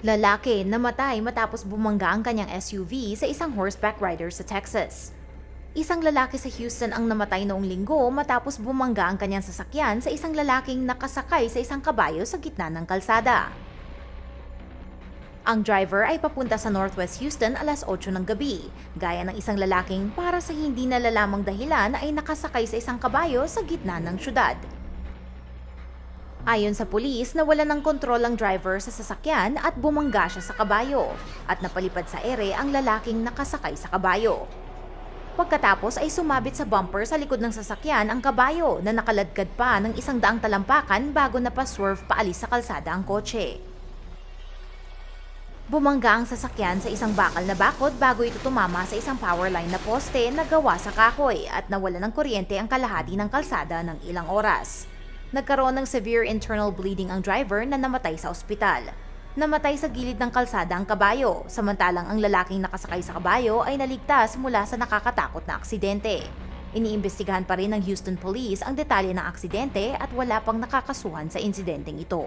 Lalaki namatay matapos bumangga ang kanyang SUV sa isang horseback rider sa Texas. Isang lalaki sa Houston ang namatay noong linggo matapos bumangga ang kanyang sasakyan sa isang lalaking nakasakay sa isang kabayo sa gitna ng kalsada. Ang driver ay papunta sa Northwest Houston alas 8 ng gabi, gaya ng isang lalaking para sa hindi nalalamang dahilan ay nakasakay sa isang kabayo sa gitna ng syudad. Ayon sa pulis, nawala ng kontrol ang driver sa sasakyan at bumangga siya sa kabayo at napalipad sa ere ang lalaking nakasakay sa kabayo. Pagkatapos ay sumabit sa bumper sa likod ng sasakyan ang kabayo na nakaladkad pa ng isang daang talampakan bago napaswerve paalis sa kalsada ang kotse. Bumangga ang sasakyan sa isang bakal na bakod bago ito tumama sa isang power line na poste na gawa sa kahoy at nawala ng kuryente ang kalahati ng kalsada ng ilang oras. Nagkaroon ng severe internal bleeding ang driver na namatay sa ospital. Namatay sa gilid ng kalsada ang kabayo, samantalang ang lalaking nakasakay sa kabayo ay naligtas mula sa nakakatakot na aksidente. Iniimbestigahan pa rin ng Houston Police ang detalye ng aksidente at wala pang nakakasuhan sa insidenteng ito.